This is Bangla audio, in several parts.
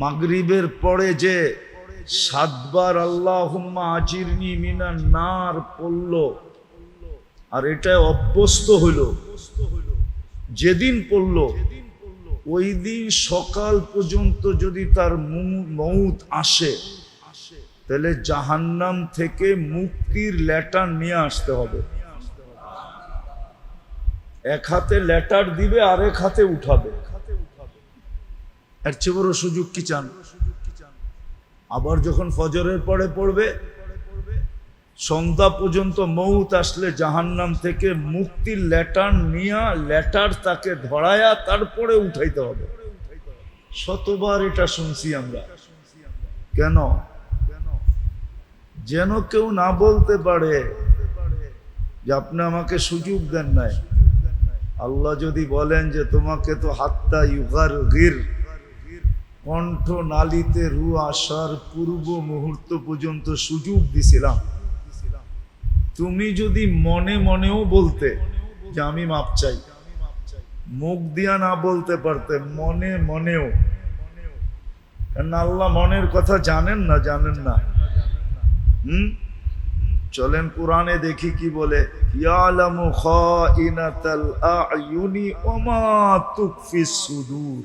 মাগরিবের পরে যে সাতবার আল্লাহ আজিরনি মিনার নার পড়ল, আর এটা অভ্যস্ত হইল। যেদিন পড়ল, ওই দিন সকাল পর্যন্ত যদি তার মৌত আসে, তাহলে জাহান্নাম থেকে মুক্তির লেটার নিয়ে আসতে হবে। এক হাতে লেটার দিবে আর এক হাতে উঠাবে। এর চেয়ে বড় সুযোগ কি চান? আবার যখন ফজরের পরে পড়বে, সন্ধ্যা পর্যন্ত মৌত আসলে জাহান্নাম থেকে মুক্তির লেটার নিয়া, লেটার তাকে ধরায়া তারপরে উঠাইতে হবে। শতবার এটা শুনছি আমরা। কেন? যেন কেউ না বলতে পারে যে আপনি আমাকে সুযোগ দেন নাই। আল্লাহ যদি বলেন যে তোমাকে তো হাত্তা ইউগার গির কণ্ঠ নালিতে রু আসার পূর্ব মুহূর্ত পর্যন্ত সুযোগ দিছিলাম। তুমি যদি মনে মনেও বলতে যে আমি মাপ চাই, মুখ দিয়া না বলতে পারতে, মনে মনেও। আল্লাহ মনের কথা জানেন না জানেন না। হুম? চলেন কোরআনে দেখি কি বলে, ইয়ালামু খাইনাতাল আয়ুনি ওমা তুকফিস সুদূর।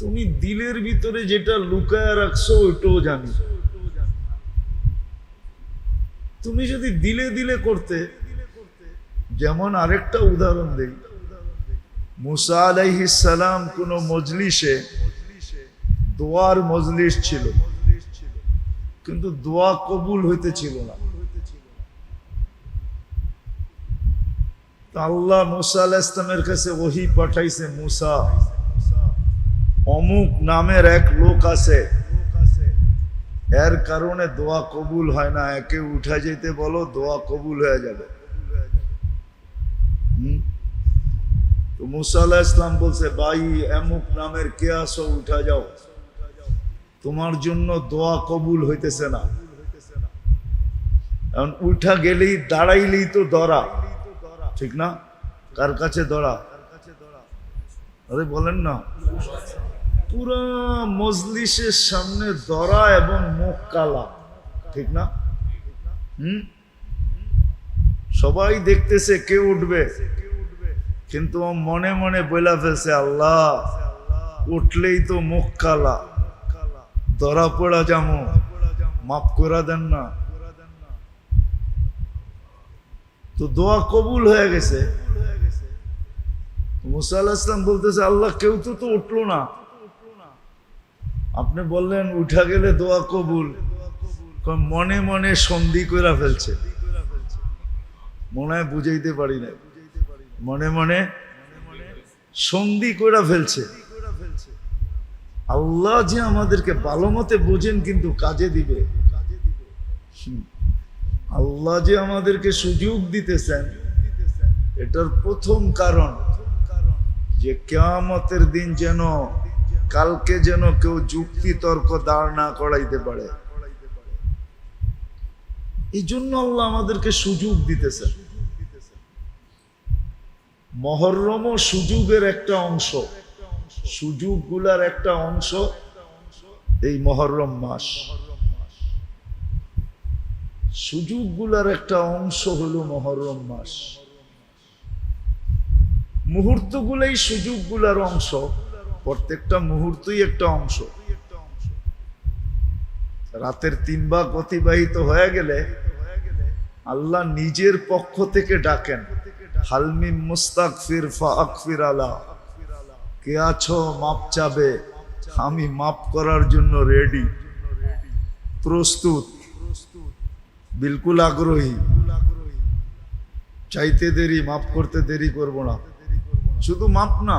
তুমি দিলের ভিতরে যেটা লুকায় রাখছো, ওইটাও জানি। তুমি যদি দিলে দিলে করতে, যেমন আরেকটা উদাহরণ দেই। মুসা আলাইহিস সালাম কোন মজলিসে দোয়ার মজলিস ছিল। কিন্তু দোয়া কবুল হইতেছিল না। আল্লাহ মুসা আলাহ ইসলামের কাছে ওহি পাঠাইছে, মুসা অমুক নামের এক লোক আছে। এর কারণে দোয়া কবুল হয় না। একে উঠা যেতে বলো, দোয়া কবুল হয়ে যাবে। তো মুসা ইসলাম বলছে, ভাই এমুক নামের কে আসো উঠা যাও। তোমার জন্য দোয়া কবুল হইতেছে না। এখন উঠা গেলেই, দাঁড়াইলেই তো দরা ঠিক না? কার কাছে দরা আরে বলেন না। পুরা মজলিসের সামনে দরা এবং মুখ কালা। ঠিক না? হুম? সবাই দেখতেছে কে উঠবে। কিন্তু মনে মনে বইলা ফেলছে, আল্লাহ, উঠলেই তো মুখ কালা। ধরা পড়া যামো মাফ করে দেন না। তো দোয়া কবুল হয়ে গেছে। মুসা আল্লাহ ইসলাম বলতেছে, আল্লাহ, কেউ তো তো উঠল না। আপনি বললেন, উঠা গেলে দোয়া কবুল। মনে মনে সন্ধি করে ফেলছে। মনে হয় বুঝাইতে পারি না মনে মনে সন্ধি করে ফেলছে। আল্লাহ যে আমাদেরকে ভালো মতে বোঝেন, কিন্তু কাজে দিবে। আল্লাহ যে আমাদেরকে সুযোগ দিতেছেন, এটার প্রথম কারণ যে কেয়ামতের দিন যেন কালকে যেন কেউ যুক্তি তর্ক দাঁড় না করাইতে পারে। এই জন্য আল্লাহ আমাদেরকে সুযোগ দিতেছেন মহরমও সুযোগের একটা অংশ। সুযোগগুলার একটা অংশ এই মহরম মাস। সুযোগগুলার একটা অংশ হলো মহরম মাস। মুহূর্ত গুলাই সুযোগগুলার অংশ। প্রত্যেকটা মুহূর্তই একটা অংশ। রাতের তিন ভাগ অতিবাহিত হয়ে গেলে আল্লাহ নিজের পক্ষ থেকে ডাকেন ফির আলা। কে আছো মাপ চাবে? আমি মাপ করার জন্য রেডি। প্রস্তুত। বিলকুল আগ্রহী। চাইতে দেরি, মাপ করতে দেরি করব না। শুধু মাপ না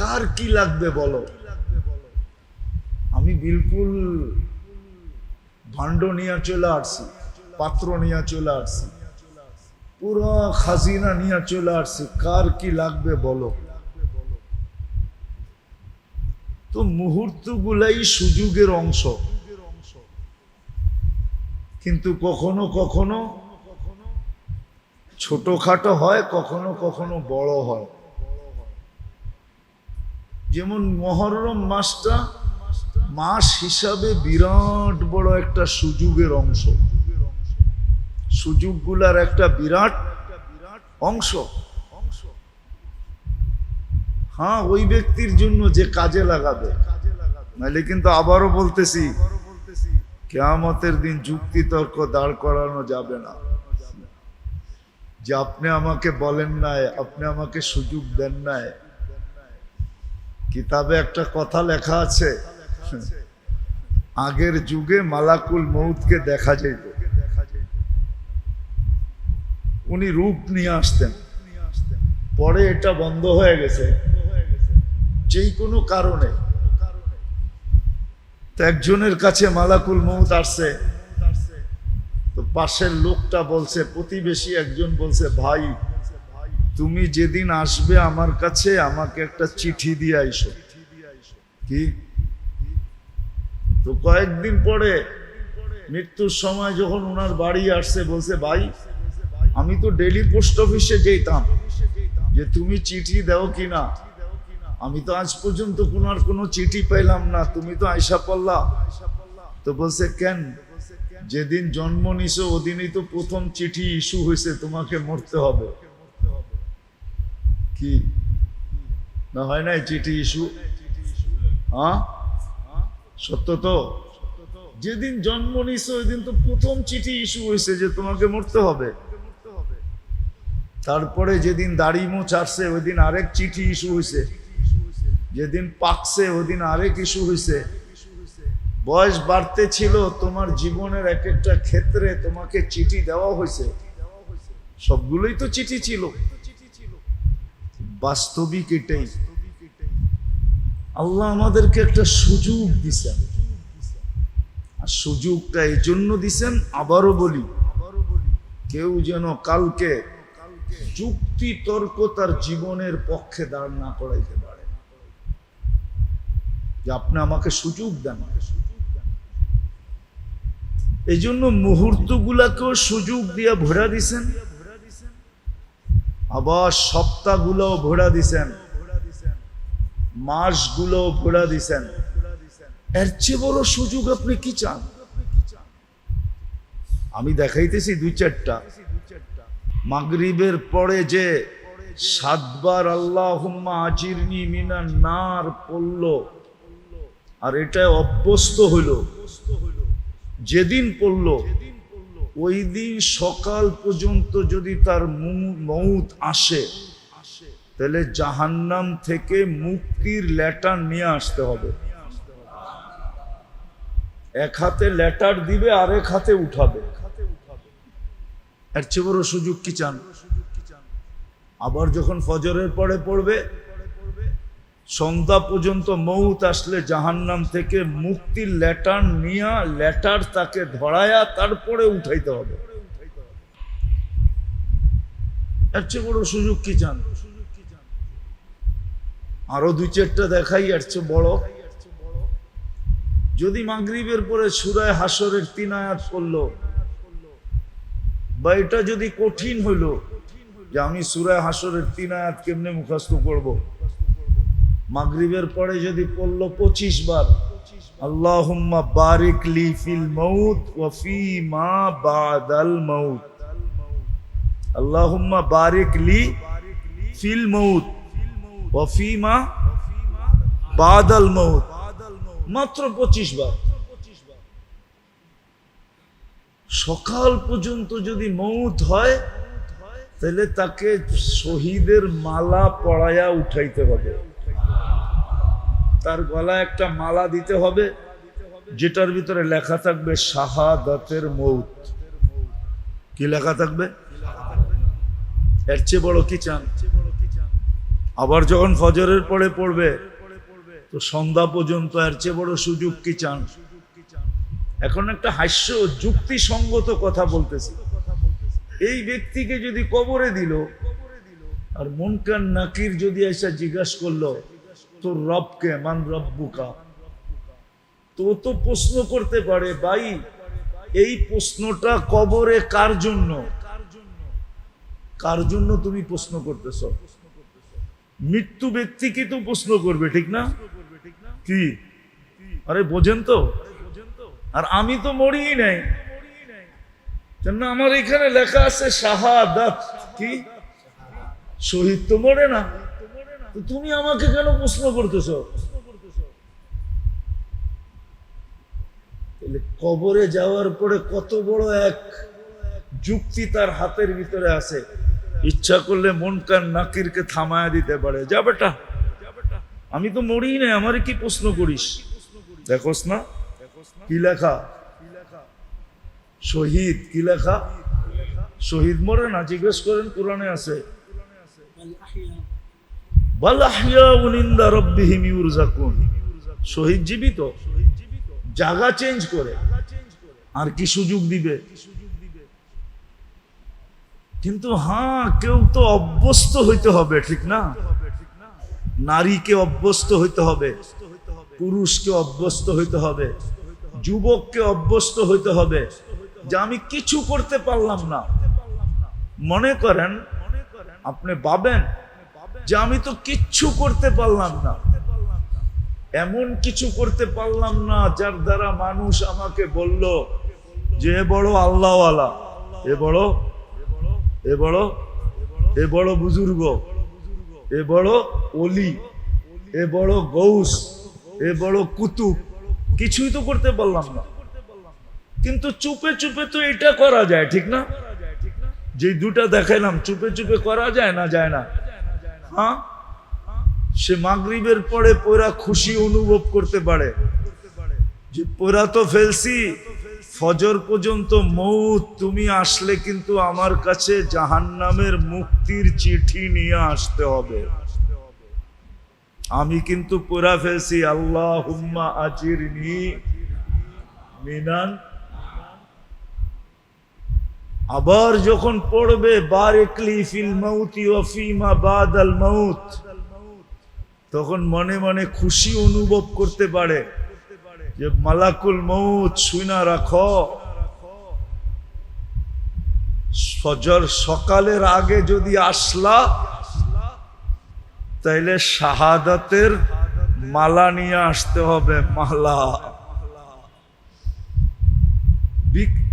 কার কি লাগবে বলো? আমি বিলকুল ভাণ্ড নিয়ে চলে আসছি, পাত্র নিয়ে চলে আসছি, পুরো খাজিনা নিয়ে চলে আসছি, কার কি লাগবে বলো? তো মুহূর্তগুলাই সুযোগের অংশ। কিন্তু কখনো কখনো ছোটখাটো হয়, কখনো কখনো বড় হয়। যেমন মহরম মাসটা মাস হিসাবে বিরাট বড় একটা সুযোগের অংশ। সুযোগগুলার একটা বিরাট অংশ। হ্যাঁ ওই ব্যক্তির জন্য যে কাজে লাগাবে। নাহলে কিন্তু আবারও বলতেছি, কেয়ামতের দিন যুক্তি তর্ক দাঁড় করানো যাবে না। যে আপনি আমাকে বলেন নাই, আপনি আমাকে সুযোগ দেন নাই কিতাবে একটা কথা লেখা আছে। আগের যুগে মালাকুল মৌতকে দেখা যেত উনি রূপ নিয়ে আসতেন। পরে এটা বন্ধ হয়ে গেছে। যেই কোনো কারণে। তো একজনের কাছে মালাকুল মৌত আসছে। তো পাশের লোকটা বলছে, প্রতিবেশী একজন বলছে, ভাই তুমি যেদিন আসবে আমার কাছে, আমাকে একটা চিঠি দিয়ে আইসো। কি? তো কয়েকদিন পরে মৃত্যুর সময় যখন ওনার বাড়ি আসছে, বলছে, ভাই, আমি তো ডেলি পোস্ট অফিসে যেতাম। যে তুমি চিঠি দাও কিনা আমি তো আজ পর্যন্ত কোনার কোনো চিঠি পেলাম না। তুমি তো আয়সা পড়লা। তো বলছে, কেন? যেদিন জন্ম নিছো, ওদিনই তো প্রথম চিঠি ইস্যু হয়েছে তোমাকে মরতে হবে। কি? না হয় নাই চিঠি ইস্যু হ্যাঁ সত্য তো? যেদিন জন্ম নিছো ওই দিন তো প্রথম চিঠি ইস্যু হয়েছে যে তোমাকে মরতে হবে। তারপরে যেদিন দাড়ি মোচ আসছে ওই দিন আরেক চিঠি ইস্যু হয়েছে। যেদিন পাকছে ওই দিন আরেক ইস্যু হয়েছে। বয়স বাড়তে ছিল, তোমার জীবনের এক একটা ক্ষেত্রে তোমাকে চিঠি দেওয়া হয়েছে। সবগুলোই তো চিঠি ছিল। বাস্তবিক এটাই। আল্লাহ আমাদেরকে একটা সুযোগ দিছেন। আর সুযোগটা এই জন্য দিছেন, আবারও বলি, কেউ যেন কালকে যুক্তি তর্ক তার জীবনের পক্ষে দাঁড় না করাইতে পারে। যে আপনি আমাকে সুযোগ দেন। এই জন্য মুহূর্তগুলাকেও সুযোগ দিয়ে ভরা দিছেন। আবার সপ্তাহগুলোও ভরা দিছেন। মাসগুলোও ভরা দিছেন। এর চেয়ে বড় সুযোগ আপনি কি চান? আমি দেখাইতেছি দুই চারটা। মাগরিবের পরে যে সাতবার আল্লাহ আজিরনি মিনার নার পড়ল, আর এটা অভ্যস্ত হইল। যেদিন পড়ল ওই দিন সকাল পর্যন্ত যদি তার মৌত আসে, তাহলে জাহান্নাম থেকে মুক্তির লেটার নিয়ে আসতে হবে। এক হাতে লেটার দিবে আর এক হাতে উঠাবে। এর চেয়ে বড় সুযোগ কি চান? আবার যখন ফজরের পরে পড়বে সন্ধ্যা পর্যন্ত মৌত আসলে জাহান্নাম থেকে মুক্তির লেটার নিয়া, লেটার তাকে ধরায়া তারপরে উঠাইতে হবে। এর চেয়ে বড় সুযোগ কি চান আরও দুই চারটা দেখাই, এর চেয়ে বড়। যদি মাগরিবের পরে সুরায় হাসরের তিন আয়াত করল বা এটা যদি কঠিন হইল যে আমি সুরায় হাসরের তিন আয়াত কেমনে মুখস্থ করব। মাগরিবের পরে যদি পড়ল পঁচিশ বার, আল্লাহুম্মা বারিক লি ফিল মৌত ওয়া ফি মা বাদাল মৌত আল্লাহুম্মা বারিক লি ফিল মৌত ওয়া ফি মা বাদাল মৌত মাত্র পঁচিশ বার। সকাল পর্যন্ত যদি মৌত হয়, তাহলে তাকে শহীদের মালা পড়ায়া উঠাইতে হবে। তার গলায় একটা মালা দিতে হবে, যেটার ভিতরে লেখা থাকবে শাহাদাতের মৌত। কি লেখা থাকবে? এর চেয়ে বড় কি চান? আবার যখন ফজরের পরে পড়বে, তো সন্ধ্যা পর্যন্ত এর চেয়ে বড় সুযোগ কি চান? এখন একটা হাস্য যুক্তিসঙ্গত কথা বলতেছি। এই ব্যক্তিকে যদি কবরে দিল, আর মনকান নাকির যদি এসে জিজ্ঞাসা করল তোর রবকে, মান রব্বুকা। তো তো প্রশ্ন করতে পারে, ভাই, এই প্রশ্নটা কবরে কার জন্য? কার জন্য তুমি প্রশ্ন করতেছ? মৃত্যু তো প্রশ্ন করবে, ঠিক না? কি? আরে, বোঝেন তো। আর আমি তো মরিই নাই। আমার এখানে লেখা আছে শাহাদাত। কি? শহীদ তো মরে না। তুমি আমাকে কেন প্রশ্ন করতেছ? কবরে যাওয়ার পরে কত বড় এক যুক্তি তার হাতের ভিতরে আছে। ইচ্ছা করলে মন কান নাকিরকে থামায়া দিতে পারে। যা বেটা, আমি তো মরি নাই, আমারে কি প্রশ্ন করিস? দেখোস না? কি লেখা? শহীদ, কি লেখা? শহীদ মরে না? জিজ্ঞেস করেন কোরআনে আছে। শহীদ জীবিত জায়গা চেঞ্জ করে, আর কি সুযোগ দিবে? কিন্তু হ্যাঁ কেউ তো অভ্যস্ত হইতে হবে, ঠিক না? নারীকে অভ্যস্ত হইতে হবে, পুরুষকে অভ্যস্ত হইতে হবে, যুবককে অভ্যস্ত হইতে হবে, যে আমি কিছু করতে পারলাম না। মনে করেন, আপনি ভাবেন যে আমি তো কিচ্ছু করতে পারলাম না। এমন কিছু করতে পারলাম না, যার দ্বারা মানুষ আমাকে বলল যে বড় আল্লাহওয়ালা, এ বড় এ বড় এ বড় বুজুর্গ, এ বড় অলি এ বড় গৌস, এ বড় কুতুব, কিছুই তো করতে পারলাম না। কিন্তু চুপে চুপে তো এটা করা যায়, ঠিক না? যে দুটা দেখাইলাম, চুপে চুপে করা যায় না যায় না? হ্যাঁ? সে মাগরিবের পরে পোরা খুশি অনুভব করতে পারে। যে পোরা তো ফেলছি, ফজর পর্যন্ত মৌত তুমি আসলে কিন্তু আমার কাছে জাহান্নামের মুক্তির চিঠি নিয়ে আসতে হবে। আমি কিন্তু পোরা ফেলছি আল্লাহ হুম্মা আজির মিনান আবার যখন পড়বে ফিল বাদাল মৌত তখন মনে মনে খুশি অনুভব করতে পারে যে, মালাকুল মৌত শুনা রাখো। ফজর সকালের আগে যদি আসলা, তাইলে শাহাদাতের মালা নিয়ে আসতে হবে, মালা।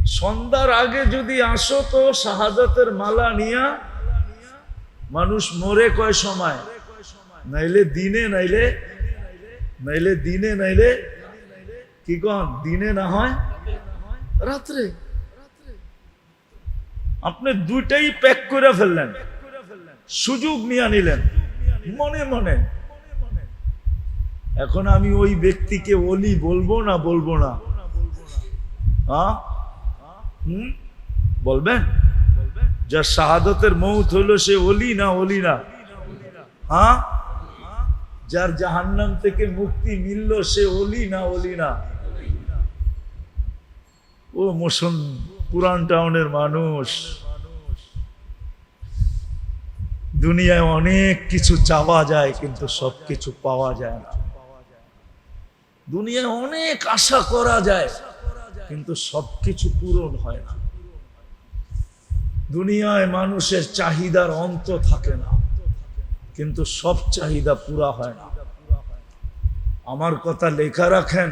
সন্ধ্যার আগে যদি আসো তো শাহাদাতের মালা নিয়া মানুষ মরে কয় সময়? নাইলে দিনে নাইলে নাইলে দিনে নাইলে, কি কন? দিনে না হয়? রাত্রে। আপনি দুইটাই প্যাক করে ফেললেন। সুযোগ নিয়ে নিলেন। মনে মনে। এখন আমি ওই ব্যক্তিকে ওলি বলব না বলব না? হ্যাঁ বলবেন? যার শাহাদতের মৌত হইল সে ওলি না ওলি না? হ্যাঁ? যার জাহান্নাম থেকে মুক্তি মিলল সে ওলি না ওলি না? ও মোশন পুরান টাউনের মানুষ। দুনিয়ায় অনেক কিছু চাওয়া যায় কিন্তু সব কিছু পাওয়া যায় না। দুনিয়ায় অনেক আশা করা যায়। কিন্তু সব কিছু পূরণ হয় না। দুনিয়ায় মানুষের চাহিদার অন্ত থাকে না, কিন্তু সব চাহিদা পুরা হয় না। আমার কথা লেখা রাখেন,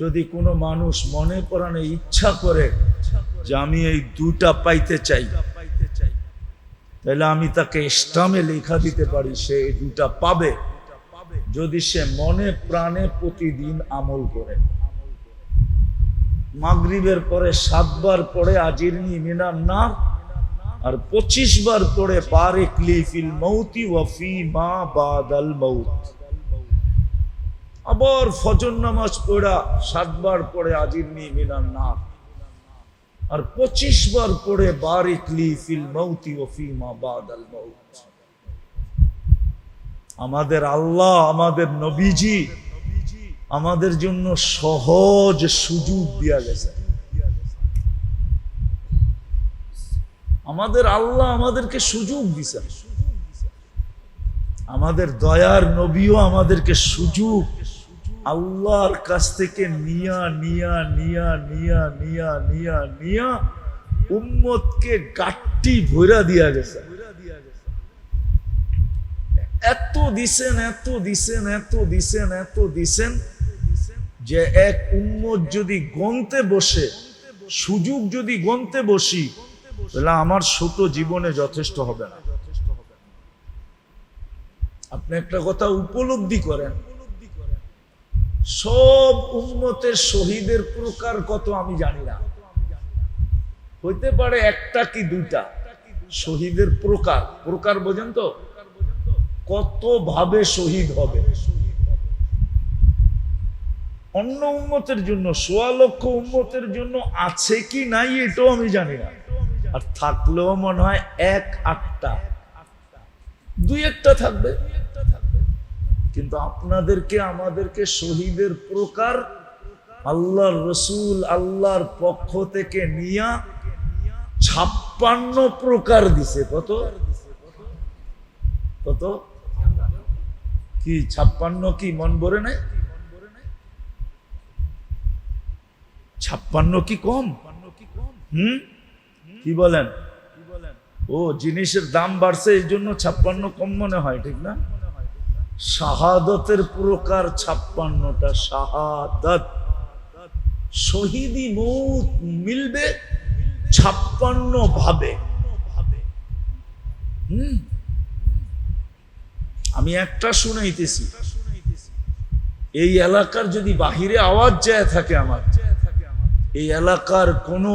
যদি কোনো মানুষ মনে করানে ইচ্ছা করে যে আমি এই দুটা পাইতে চাই, তাহলে আমি তাকে ইসলামে লেখা দিতে পারি, সে এই দুটা পাবে। যদি সে মনে প্রাণে প্রতিদিন আমল করে। মাগরিবের পরে সাতবার পরে আজিরনি মিনার না আর পঁচিশ বার পরে বারেক লিফিল মৌতি ওয়াফি মা বাদাল মৌত। আবার ফজর নামাজ পড়া সাতবার পরে আজিরনি মিনার না আর পঁচিশ বার পরে বারেক লিফিল মৌতি ওয়াফি মা বাদাল মৌত। আমাদের আল্লাহ, আমাদের নবীজি আমাদের জন্য সহজ সুযোগ দিয়া গেছে। আমাদের আল্লাহ আমাদেরকে সুযোগ দিছে। আমাদের দয়ার নবীও আমাদেরকে সুযোগ, আল্লাহর কাছ থেকে নিয়া নিয়া নিয়া নিয়া নিয়া নিয়া নিয়া উম্মতকে গাট্টি ভৈরা দিয়া গেছে। এত দিছেন এত দিছেন এত দিছেন এত দিছেন যে এক উম্মত যদি গন্তে বসে, সুযোগ যদি গন্তে বসি, তাহলে আমার ছোট জীবনে যথেষ্ট হবে না। আপনি একটা কথা উপলব্ধি করেন, সব উন্মতের শহীদের প্রকার কত আমি জানি না। হইতে পারে একটা কি দুইটা, শহীদের প্রকার প্রকার বোঝেন তো? কত ভাবে শহীদ হবে? অন্য উন্মতের জন্য, সোয়া লক্ষ উন্মতের জন্য আছে কি নাই এটাও আমি জানি না। আর থাকলেও মনে হয় এক আটটা। দুই একটা থাকবে। কিন্তু আপনাদেরকে, আমাদেরকে শহীদের প্রকার আল্লাহর রসুল, আল্লাহর পক্ষ থেকে নিয়া ছাপ্পান্ন প্রকার দিছে। কত? কত? কি, ছাপ্পান্ন কি? মন ভরে নাই? ছাপ্পান্ন কি কম? হুম? কি বলেন? ও, জিনিসের দাম বাড়ছে, এই জন্য ছাপ্পান্ন কম মনে হয়, ঠিক না? শাহাদতের প্রকার ছাপ্পান্নটা শাহাদত। শহীদি মৌত মিলবে, ছাপ্পান্ন ভাবে। হুম? আমি একটা শুনাইতেছি। এই এলাকার যদি বাহিরে আওয়াজ যায় থাকে আমার। এই এলাকার কোন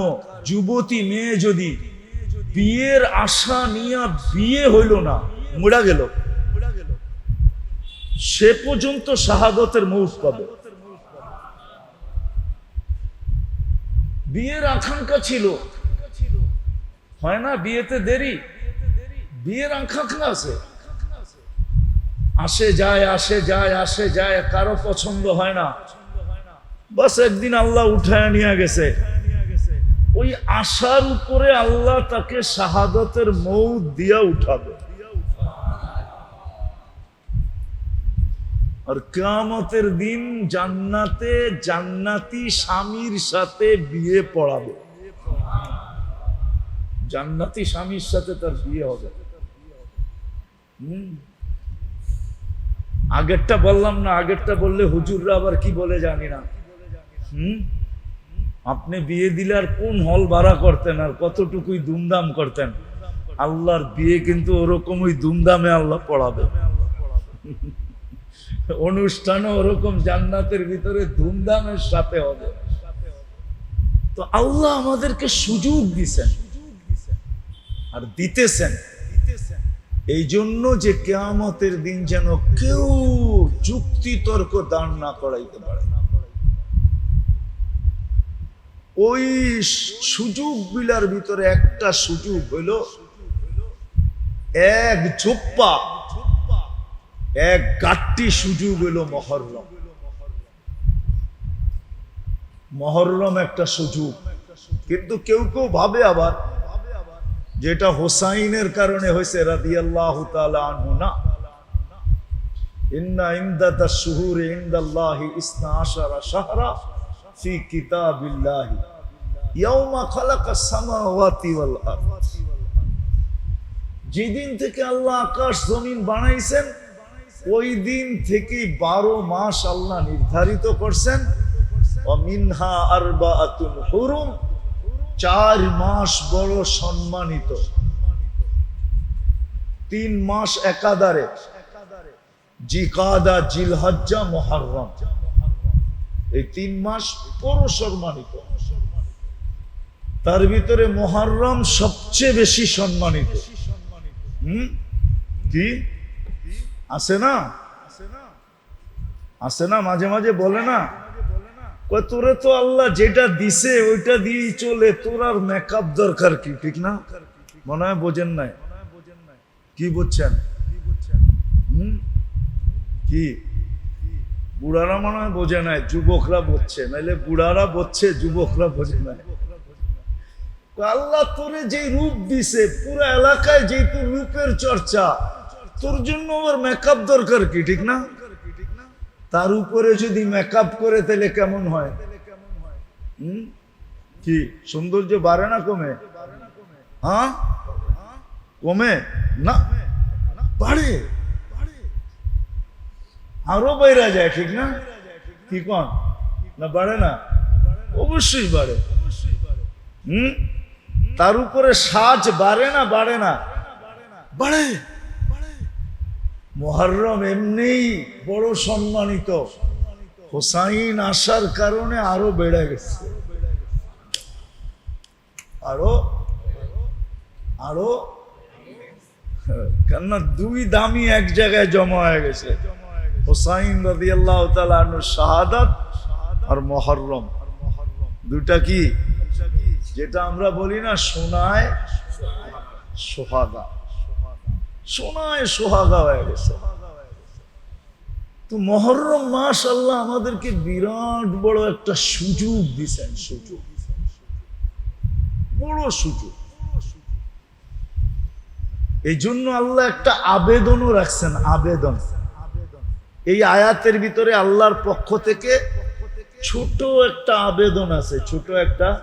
যুবতী মেয়ে যদি বিয়ের আশা নিয়ে বিয়ে হইল না মুড়া গেল। সে পর্যন্ত শাহাদতের মৌত পাবে। বিয়ের আকাঙ্ক্ষা ছিল। হয় না বিয়েতে দেরি? বিয়ের আকাঙ্ক্ষা আছে। আসে যায় আসে যায় আসে যায়, কারও পছন্দ হয় না। বাস একদিন আল্লাহ উঠায় নিয়ে গেছে। ওই আশার উপরে আল্লাহ তাকে শাহাদতের মৌত দিয়া উঠাবে। আর কেয়ামতের দিন জান্নাতে জান্নাতি স্বামীর সাথে বিয়ে পড়াবে। জান্নাতি স্বামীর সাথে তার বিয়ে হবে। আগেরটা বললাম না, আগেরটা বললে হুজুররা আবার কি বলে জানি না। আপনি বিয়ে দিলে আর কোন হল ভাড়া করতেন আর কতটুকুই দুমদাম করতেন? আল্লাহর বিয়ে কিন্তু ওরকমই দুমদামে আল্লাহ পড়াবে। অনুষ্ঠানও ওরকম জান্নাতের ভিতরে ধুমধামের সাথে হবে। তো আল্লাহ আমাদেরকে সুযোগ দিছেন আর দিতেছেন। এই জন্য যে কেয়ামতের দিন যেন কেউ যুক্তি তর্ক দাঁড় না করাইতে পারে। ওই সুযোগ বিলার ভিতরে একটা সুযোগ হইল এক জোপ্পা এক গাট্টি সুযোগ হইল মহরম। মহরম একটা সুযোগ। কিন্তু কেউ কেউ ভাবে আবার যেটা হোসাইনের কারণে হয়েছে, রাদিয়াল্লাহ আনহু না। ইন্না ইমদাতা শুহুরে ইন্দাল্লাহি ইসনা আশারা শাহরা। ফি কিতাবিল্লাহি। ইয়াউমা সামাওয়াতি ওয়াল আরদ। যেদিন থেকে আল্লাহ আকাশ জমিন বানাইছেন, ওই দিন থেকে বারো মাস আল্লাহ নির্ধারিত করছেন আরবা হুরুম, চার মাস বড় সম্মানিত। তিন মাস একাদারে জিকাদা জিলহজ্জা মহারম এই তিন মাস বড় সম্মানিত। তার ভিতরে মহারম সবচেয়ে বেশি সম্মানিত। কি? আছে না? আছে না? মাঝে মাঝে বলে না? তোরে তো আল্লাহ যেটা দিছে, ওইটা দিয়েই চলে। তোর আর মেকআপ দরকার কি? ঠিক না? মনে হয় বোঝেন নাই। কি বুঝছেন? কি? বুড়ারা মনে হয় বোঝে নাই, যুবকরা বুঝছে, নাইলে বুড়ারা বুঝছে, যুবকরা বোঝে নাই। আল্লাহ তোরে যে রূপ দিছে, পুরো এলাকায় যে তোর রূপের চর্চা, তোর জন্য ওর মেকআপ দরকার কি, ঠিক না? তার উপরে যদি মেকআপ করে তাহলে কেমন হয়? হুম? কি, সৌন্দর্য বাড়ে না কমে? হ্যাঁ? কমে? না। বাড়ে। আরও বাইরা যায়, ঠিক না? কি কন? না বাড়ে না? অবশ্যই বাড়ে। হুম? তার উপরে সাজ বাড়ে না বাড়ে না? বাড়ে। মোহরম এমনিই বড় সম্মানিত। হোসাইন আসার কারণে আরও বেড়ে গেছে। আরও? আরও? কেননা দুই দামি এক জায়গায় জমা হয়ে গেছে। হোসাইন রাজি আল্লাহ শাহাদাত আর মহরম। দুটা কি? যেটা আমরা বলি না সোনায় সোহাগা। সোনায় সোহাগা হয়ে গেছে। তো মহরম মাস আল্লাহ আমাদেরকে বিরাট বড় একটা সুযোগ দিছেন, সুযোগ। বড় সুযোগ। এই জন্য আল্লাহ একটা আবেদনও রাখছেন, আবেদন। এই আয়াতের ভিতরে আল্লাহর পক্ষ থেকে ছোট একটা আবেদন আছে, ছোট একটা।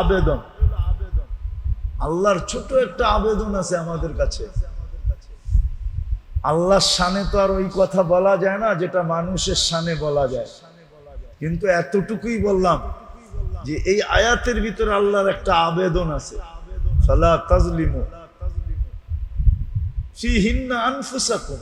আবেদন। আল্লাহর ছোট একটা আবেদন আছে আমাদের কাছে। আল্লাহর সানে তো আর ওই কথা বলা যায় না, যেটা মানুষের সানে বলা যায়। কিন্তু এতটুকুই বললাম যে এই আয়াতের ভিতরে আল্লাহর একটা আবেদন আছে। ফালা তাজলিমু। আনফুসাকুম।